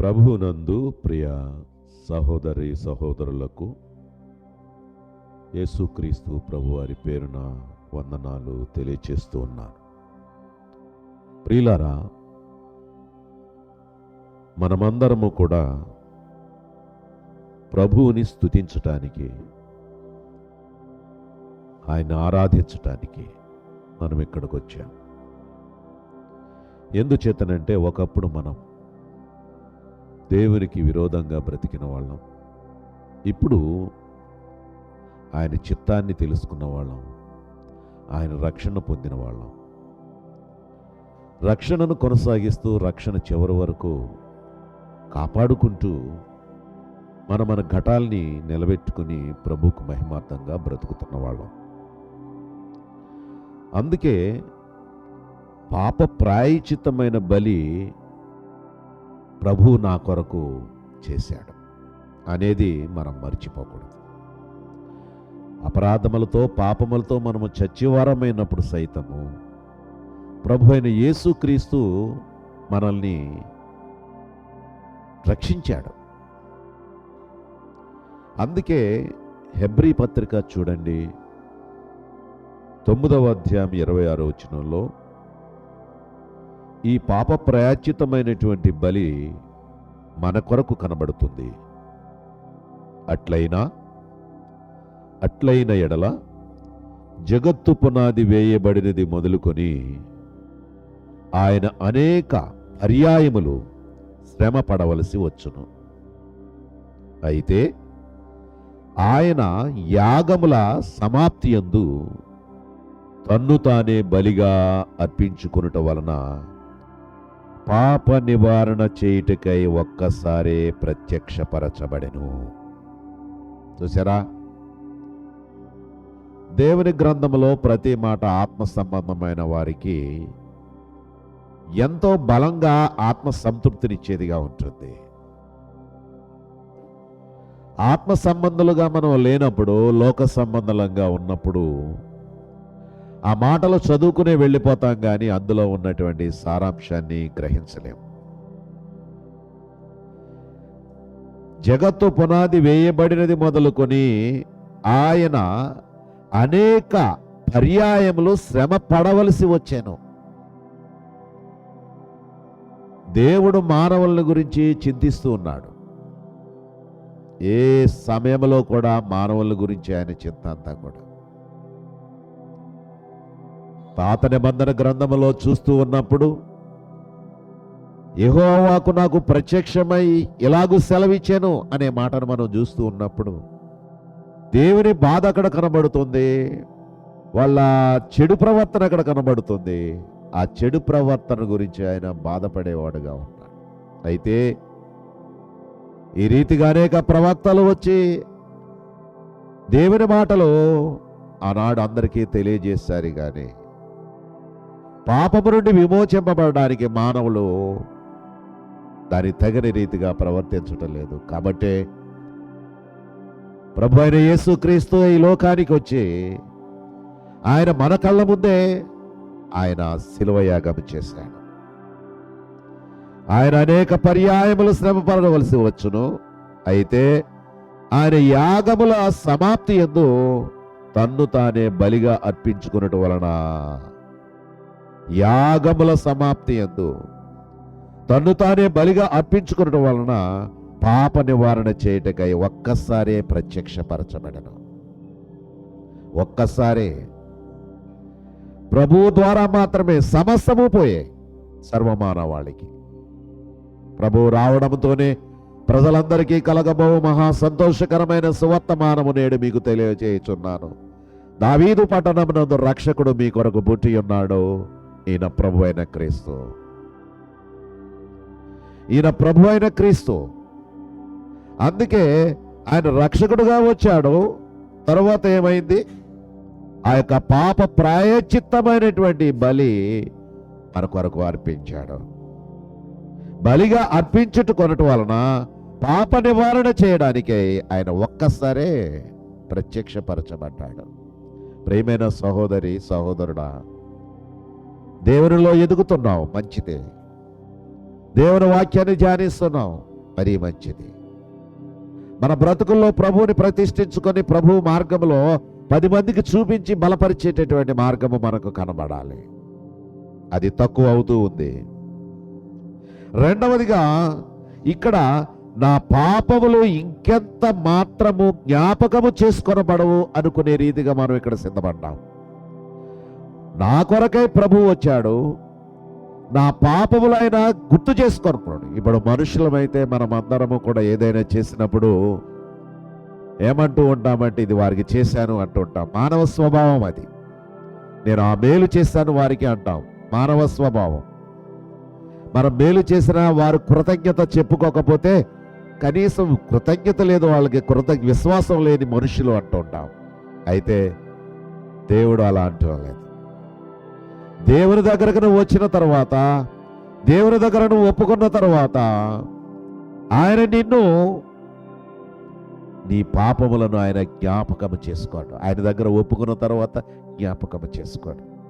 ప్రభునందు ప్రియ సహోదరి సహోదరులకు యేసుక్రీస్తు ప్రభు వారి పేరున వందనాలు తెలియచేస్తూ ఉన్నాను. ప్రియులారా మనమందరము కూడా ప్రభువుని స్తుతించటానికి ఆయన ఆరాధించటానికి మనం ఇక్కడికి వచ్చాం ఎందుచేతనంటే ఒకప్పుడు మనం దేవునికి విరోధంగా బ్రతికిన వాళ్ళం. ఇప్పుడు ఆయన చిత్తాన్ని తెలుసుకున్న వాళ్ళం. ఆయన రక్షణ పొందిన వాళ్ళం. రక్షణను కొనసాగిస్తూ రక్షణ చివరి వరకు కాపాడుకుంటూ మన మన ఘటాల్ని నిలబెట్టుకుని ప్రభుకు మహిమార్థంగా బ్రతుకుతున్న వాళ్ళం. అందుకే పాప ప్రాయచితమైన బలి ప్రభు నా కొరకు చేశాడు. అనేది మనం మర్చిపోకూడదు. అపరాధములతో పాపములతో మనము చచ్చివారమైనప్పుడు సైతము ప్రభు అయిన యేసుక్రీస్తు మనల్ని రక్షించాడు. అందుకే హెబ్రీ పత్రిక చూడండి. తొమ్మిదవ అధ్యాయం ఇరవై ఆరో వచనంలో ఈ పాప ప్రయాచితమైనటువంటి బలి మన కొరకు కనబడుతుంది. అట్లయినా అట్లైన ఎడల జగత్తు పునాది వేయబడినది మొదలుకొని ఆయన అనేక పర్యాయములు శ్రమ పడవలసి వచ్చును. అయితే ఆయన యాగముల సమాప్తి యందు తన్ను తానే బలిగా అర్పించుకునుట వలన పాప నివారణ చేయుటకై ఒక్కసారే ప్రత్యక్షపరచబడెను. చూసారా దేవుని గ్రంథములో ప్రతి మాట ఆత్మ సంబంధమైన వారికి ఎంతో బలంగా ఆత్మ సంతృప్తినిచ్చేదిగా ఉంటుంది. ఆత్మ సంబంధులుగా మనం లేనప్పుడు లోక సంబంధంగా ఉన్నప్పుడు ఆ మాటలు చదువుకునే వెళ్ళిపోతాం కానీ అందులో ఉన్నటువంటి సారాంశాన్ని గ్రహించలేము జగత్తు పునాది వేయబడినది మొదలుకొని ఆయన అనేక పర్యాయములు శ్రమ పడవలసి వచ్చాను. దేవుడు మానవుల గురించి చింతిస్తూ ఉన్నాడు. ఏ సమయంలో కూడా మానవుల గురించి ఆయన చింత అంతా కూడా పాత నిబంధన గ్రంథములో చూస్తూ ఉన్నప్పుడు యహోవాకు నాకు ప్రత్యక్షమై ఇలాగూ సెలవిచ్చాను అనే మాటను మనం చూస్తూ ఉన్నప్పుడు దేవుని బాధ అక్కడ కనబడుతుంది వాళ్ళ చెడు ప్రవర్తన అక్కడ కనబడుతుంది. ఆ చెడు ప్రవర్తన గురించి ఆయన బాధపడేవాడుగా ఉన్నాడు. అయితే ఈ రీతిగా అనేక ప్రవక్తలు వచ్చి దేవుని మాటలు ఆనాడు అందరికీ తెలియజేశారు కానీ పాపము నుండి విమోచింపబడడానికి మానవులు దాని తగిన రీతిగా ప్రవర్తించటం లేదు. కాబట్టే ప్రభు అయిన యేసుక్రీస్తు ఈ లోకానికి వచ్చి ఆయన మన కళ్ళ ముందే ఆయన శిలువయాగం చేశాడు. ఆయన అనేక పర్యాయములు శ్రమ పడవలసి వచ్చును. అయితే ఆయన యాగముల సమాప్తి ఎందు తన్ను తానే బలిగా అర్పించుకున్నట వలన యాగముల సమాప్తి ఎందు తన్ను తానే బలిగా అర్పించుకున్నట వలన పాప నివారణ చేయుటకై ఒక్కసారే ప్రత్యక్షపరచబడను. ఒక్కసారే ప్రభువు ద్వారా మాత్రమే సమస్తము పోయే సర్వమానవాళికి. ప్రభువు రావడంతోనే ప్రజలందరికీ కలగబో మహా సంతోషకరమైన సువర్తమానము నేడు మీకు తెలియజేయుచున్నాను దావీదు పట్టణమునందు రక్షకుడు మీ కొరకు పుట్టి ఉన్నాడు ఈయన ప్రభు అయిన క్రీస్తు. ఈయన ప్రభు అయిన క్రీస్తు. అందుకే ఆయన రక్షకుడుగా వచ్చాడు. తర్వాత ఏమైంది? ఆ యొక్క పాప ప్రాయచిత్తమైనటువంటి బలి మన కొరకు అర్పించాడు. బలిగా అర్పించుట కొనటం వలన పాప నివారణ చేయడానికే ఆయన ఒక్కసారే ప్రత్యక్షపరచబడ్డాడు. ప్రేమైన సహోదరి సహోదరుడా దేవునిలో ఎదుగుతున్నావు మంచిదే. దేవుని వాక్యాన్ని ధ్యానిస్తున్నావు మరీ మంచిది. మన బ్రతుకుల్లో ప్రభువుని ప్రతిష్ఠించుకొని ప్రభు మార్గంలో పది మందికి చూపించి బలపరిచేటటువంటి మార్గము మనకు కనబడాలి. అది తక్కువ అవుతూ ఉంది. రెండవదిగా ఇక్కడ నా పాపములు ఇంకెంత మాత్రము జ్ఞాపకము చేసుకొనబడవు అనుకునే రీతిగా మనం ఇక్కడ సిద్ధపడ్డాము నా కొరకై ప్రభు వచ్చాడు. నా పాపములైన గుర్తు చేసుకొనుకున్నాడు ఇప్పుడు మనుషులమైతే మనం అందరము కూడా ఏదైనా చేసినప్పుడు ఏమంటూ ఉంటామంటే ఇది వారికి చేశాను అంటూ ఉంటాం. మానవ స్వభావం అది. నేను ఆ మేలు చేశాను వారికి అంటాం. మానవ స్వభావం. మనం మేలు చేసినా వారు కృతజ్ఞత చెప్పుకోకపోతే కనీసం కృతజ్ఞత లేదు వాళ్ళకి కృతజ్ఞ విశ్వాసం లేని మనుషులు అంటూ ఉంటాం. అయితే దేవుడు అలా అంటూ లేదు. దేవుని దగ్గరకు నువ్వు వచ్చిన తర్వాత దేవుని దగ్గర నువ్వు ఒప్పుకున్న తర్వాత ఆయన నిన్ను నీ పాపములను ఆయన జ్ఞాపకము చేసుకోడు. ఆయన దగ్గర ఒప్పుకున్న తర్వాత జ్ఞాపకము చేసుకోడు.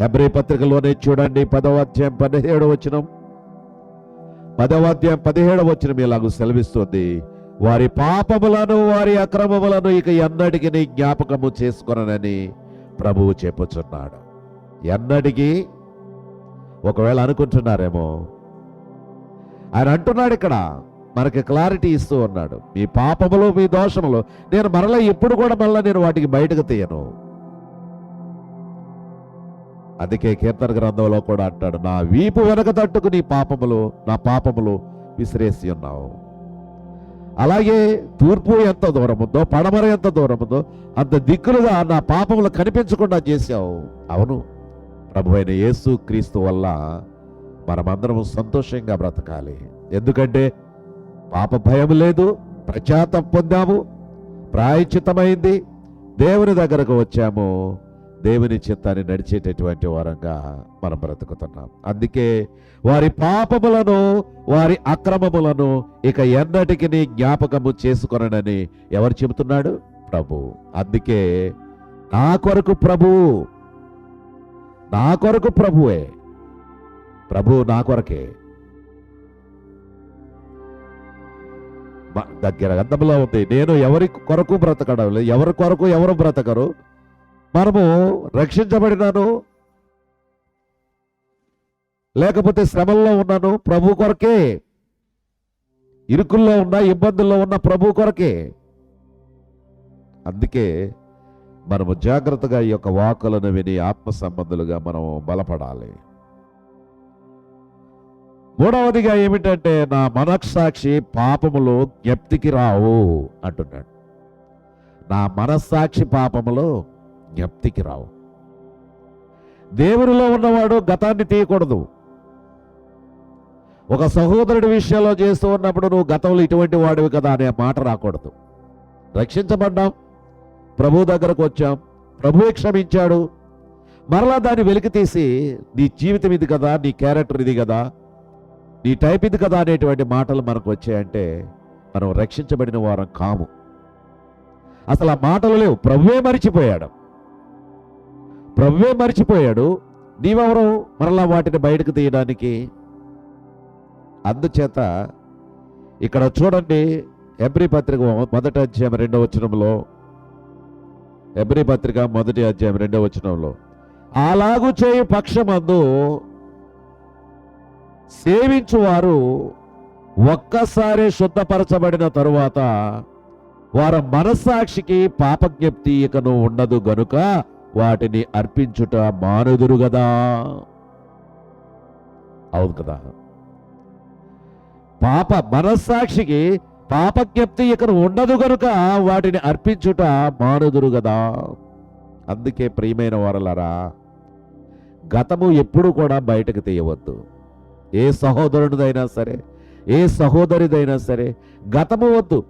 హెబ్రి పత్రికలోనే చూడండి పదవ అధ్యాయం పదిహేడు వచనం. పదవ అధ్యాయం పదిహేడు వచనం ఇలాగూ సెలవిస్తుంది. వారి పాపములను వారి అక్రమములను ఇక ఎన్నటికి జ్ఞాపకము చేసుకొనని ప్రభువు చెప్పుచున్నాడు. ఎన్నటికీ ఒకవేళ అనుకుంటున్నారేమో. ఆయన అంటున్నాడు ఇక్కడ మనకి క్లారిటీ ఇస్తూ ఉన్నాడు. మీ పాపములు మీ దోషములు నేను మరలా ఎప్పుడు కూడా మళ్ళీ నేను వాటికి బయటకు తీయను. అందుకే కీర్తన గ్రంథంలో కూడా అంటాడు నా వీపు వెనక తట్టుకు నీ పాపములు నా పాపములు విసిరేసి ఉన్నావు. అలాగే తూర్పు ఎంత దూరముందో పడమర ఎంత దూరముందో అంత దిక్కులుగా నా పాపములు కనిపించకుండా చేశావు. అవును. ప్రభు అయిన యేసు క్రీస్తు వల్ల మనమందరం సంతోషంగా బ్రతకాలి. ఎందుకంటే పాప భయం లేదు ప్రచాతం పొందాము ప్రాయచితమైంది దేవుని దగ్గరకు వచ్చాము. దేవుని చిత్తాన్ని నడిచేటటువంటి వారంగా మనం బ్రతుకుతున్నాం. అందుకే వారి పాపములను వారి అక్రమములను ఇక ఎన్నటికి జ్ఞాపకము చేసుకొనని ఎవరు చెబుతున్నాడు? ప్రభు. అందుకే నా కొరకు ప్రభువు నా కొరకు ప్రభువే. ప్రభు నా కొరకే. దగ్గర గంధంలో ఉంది. నేను ఎవరి కొరకు బ్రతకడం లేదు. ఎవరి కొరకు ఎవరు బ్రతకరు? మనము రక్షించబడినాను లేకపోతే శ్రమల్లో ఉన్నాను ప్రభు కొరకే. ఇరుకుల్లో ఉన్న ఇబ్బందుల్లో ఉన్న ప్రభు కొరకే. అందుకే మనము జాగ్రత్తగా ఈ యొక్క వాకులను విని ఆత్మ సంబంధులుగా మనము బలపడాలి. మూడవదిగా ఏమిటంటే నా మనస్సాక్షి పాపములు జ్ఞప్తికి రావు అంటున్నాడు. నా మనస్సాక్షి పాపములు జ్ఞప్తికి రావు. దేవునిలో ఉన్నవాడు గతాన్ని తీయకూడదు. ఒక సహోదరుడి విషయంలో చేస్తూ ఉన్నప్పుడు నువ్వు గతంలో ఇటువంటి వాడివి కదా అనే మాట రాకూడదు. రక్షించబడ్డాం ప్రభు దగ్గరకు వచ్చాం. ప్రభువే క్షమించాడు. మరలా దాన్ని వెలికి తీసి నీ జీవితం ఇది కదా నీ క్యారెక్టర్ ఇది కదా నీ టైప్ ఇది కదా అనేటువంటి మాటలు మనకు వచ్చాయంటే మనం రక్షించబడిన వారం కాము. అసలు ఆ మాటలు లేవు. ప్రభువే మరిచిపోయాడు. ప్రభువే మరిచిపోయాడు. నీవెవరు? మరలా వాటిని బయటకు తీయడానికి. అందుచేత ఇక్కడ చూడండి ఎంప్రీ పత్రిక మొదట అధ్యాయం రెండవ వచనంలో ఎబ్రి పత్రిక మొదటి అధ్యాయం రెండవ వచనంలో అలాగు చేయు పక్షమందు సేవించువారు ఒక్కసారి శుద్ధపరచబడిన తరువాత వారి మనస్సాక్షికి పాపజ్ఞప్తి ఇకను ఉండదు గనుక వాటిని అర్పించుట మానుదురు గదా. అవును కదా. పాప మనస్సాక్షికి పాపజ్ఞప్తి ఇకను ఉండదు గనుక వాటిని అర్పించుట మానుదురు గదా. అందుకే ప్రియమైన వారలరా గతము ఎప్పుడు కూడా బయటకు తీయవద్దు. ఏ సహోదరుడిదైనా సరే ఏ సహోదరిదైనా సరే గతము వద్దు.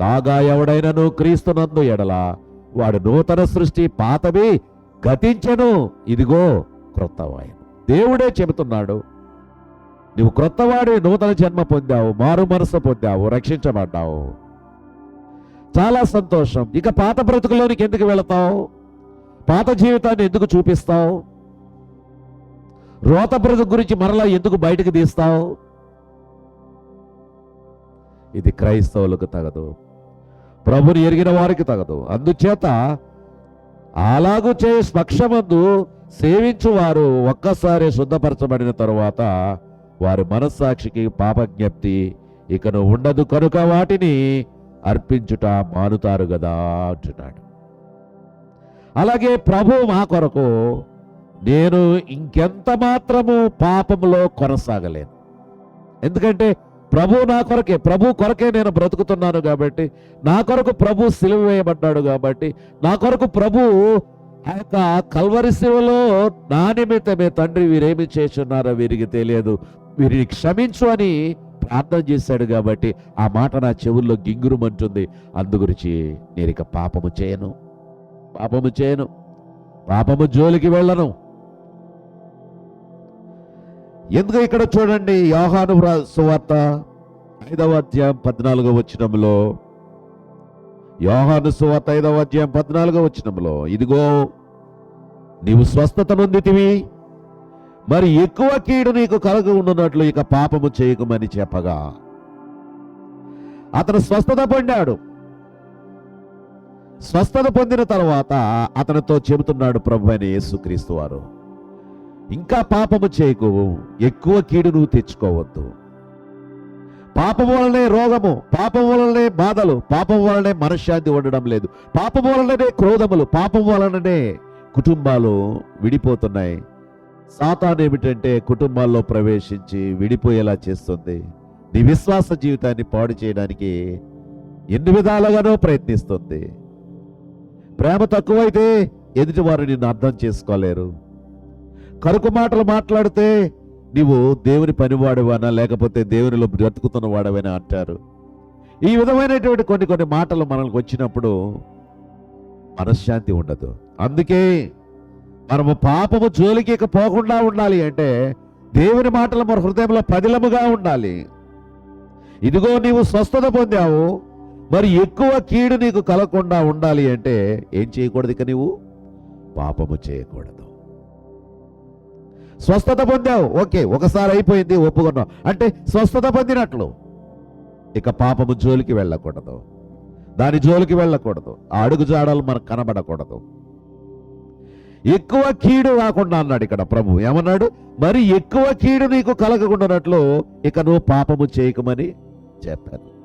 కాగా ఎవడైనను క్రీస్తునందు ఎడల వాడు నూతన సృష్టి పాతవి గతించెను. ఇదిగో క్రొత్తవాయను దేవుడే చెబుతున్నాడు నువ్వు క్రొత్తవాడి నూతన జన్మ పొందావు మారు మనసు పొందావు రక్షించబడ్డావు. చాలా సంతోషం. ఇక పాత బ్రతుకులోనికి ఎందుకు వెళతావు? పాత జీవితాన్ని ఎందుకు చూపిస్తావు? రోత బ్రతుకు గురించి మరలా ఎందుకు బయటకు తీస్తావు? ఇది క్రైస్తవులకు తగదు. ప్రభుని ఎరిగిన వారికి తగదు. అందుచేత అలాగు చేయ స్పక్షమందు సేవించువారు ఒక్కసారి శుద్ధపరచబడిన తరువాత వారి మనస్సాక్షికి పాపజ్ఞప్తి ఇకను ఉండదు కనుక వాటిని అర్పించుట మానుతారు కదా అంటున్నాడు. అలాగే ప్రభు మా కొరకు నేను ఇంకెంత మాత్రము పాపములో కొనసాగలేను. ఎందుకంటే ప్రభు నా కొరకే ప్రభు కొరకే నేను బ్రతుకుతున్నాను కాబట్టి నా కొరకు ప్రభు సిలువ వేయబడ్డాడు కాబట్టి నా కొరకు ప్రభు ఆ యొక్క కల్వరి శివలో నా నిమిత్తమే తండ్రి వీరేమి చేస్తున్నారో వీరికి తెలియదు. వీరిని క్షమించు అని ప్రార్థన చేశాడు కాబట్టి ఆ మాట నా చెవుల్లో గింగురుమంటుంది. అందుగురించి నేను ఇక పాపము చేయను. పాపము చేయను. పాపము జోలికి వెళ్ళను. ఎందుకు ఇక్కడ చూడండి యోహాను సువార్త ఐదవ అధ్యాయం పద్నాలుగో వచ్చినంలో యోహాను సువార్త ఐదవ అధ్యాయం పద్నాలుగో వచ్చినంలో ఇదిగో నీవు స్వస్థత నొందితివి. మరి ఎక్కువ కీడు నీకు కలగ ఉండున్నట్లు ఇక పాపము చేయకమని చెప్పగా అతను స్వస్థత పొందాడు. స్వస్థత పొందిన తర్వాత అతనితో చెబుతున్నాడు ప్రభు అని యేసుక్రీస్తు వారు ఇంకా పాపము చేయకు ఎక్కువ కీడు నువ్వు తెచ్చుకోవద్దు. పాపం వలనే రోగము పాపం వలనే బాధలు పాపం వలనే మనశ్శాంతి ఉండడం లేదు. పాపం వలననే క్రోధములు పాపం వలననే కుటుంబాలు విడిపోతున్నాయి. సాతాన్ ఏమిటంటే కుటుంబాల్లో ప్రవేశించి విడిపోయేలా చేస్తుంది. నీ విశ్వాస జీవితాన్ని పాడు చేయడానికి ఎన్ని విధాలుగానో ప్రయత్నిస్తుంది. ప్రేమ తక్కువైతే ఎదుటి వారు నిన్ను అర్థం చేసుకోలేరు. కరుకు మాటలు మాట్లాడితే నీవు దేవుని పనివాడవనా లేకపోతే దేవునిలో బ్రతుకుతున్న వాడవైనా అంటారు. ఈ విధమైనటువంటి కొన్ని కొన్ని మాటలు మనకు వచ్చినప్పుడు మనశ్శాంతి ఉండదు. అందుకే మనము పాపము జోలికి ఇక పోకుండా ఉండాలి అంటే దేవుని మాటలు మన హృదయంలో పదిలముగా ఉండాలి. ఇదిగో నీవు స్వస్థత పొందావు మరి ఎక్కువ కీడు నీకు కలగకుండా ఉండాలి అంటే ఏం చేయకూడదు ఇక నీవు? పాపము చేయకూడదు. స్వస్థత పొందావు ఓకే ఒకసారి అయిపోయింది ఒప్పుకున్నావు. అంటే స్వస్థత పొందినట్లు. ఇక పాపము జోలికి వెళ్ళకూడదు. దాని జోలికి వెళ్ళకూడదు. ఆ అడుగు జాడలు మనకు కనబడకూడదు. ఎక్కువ కీడు కాకుండా అన్నాడు ఇక్కడ ప్రభు. ఏమన్నాడు? మరి ఎక్కువ కీడు నీకు కలగకుండానట్లు ఇక నువ్వు పాపము చేయకమని చెప్పాను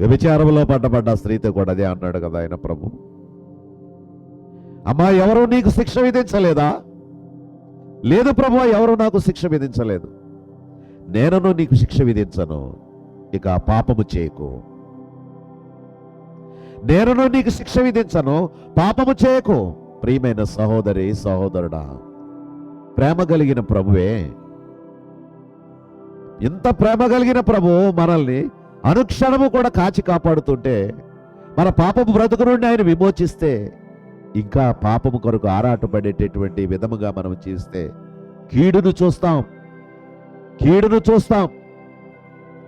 వ్యభిచారంలో పడ్డబడ్డ స్త్రీతో కూడా అదే అన్నాడు కదా ఆయన ప్రభు. అమ్మా ఎవరు నీకు శిక్ష విధించలేదా? లేదు ప్రభు ఎవరు నాకు శిక్ష విధించలేదు. నేనను నీకు శిక్ష విధించను. ఇక పాపము చేయకు. నేను నీకు శిక్ష విధించను. పాపము చేయకు. ప్రియమైన సహోదరి సహోదరుడా ప్రేమ కలిగిన ప్రభువే ఇంత ప్రేమ కలిగిన ప్రభు మనల్ని అనుక్షణము కూడా కాచి కాపాడుతుంటే మన పాపము బ్రతుకు నుండి ఆయన విమోచిస్తే ఇంకా పాపము కొరకు ఆరాటపడేటటువంటి విధముగా మనం చేస్తే కీడును చూస్తాం. కీడును చూస్తాం.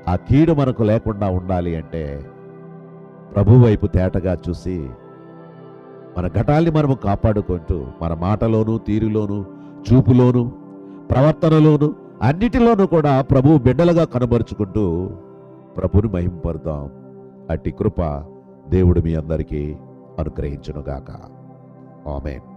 ఆ కీడు మనకు లేకుండా ఉండాలి అంటే ప్రభు వైపు తేటగా చూసి మన ఘటాల్ని మనము కాపాడుకుంటూ మన మాటలోను తీరులోను చూపులోను ప్రవర్తనలోను అన్నిటిలోనూ కూడా ప్రభు బిడ్డలుగా కనబరుచుకుంటూ ప్రభుని మహింపరుదాం. అట్టి కృప దేవుడు మీ అందరికీ అనుగ్రహించునుగాక. ఆమెన్.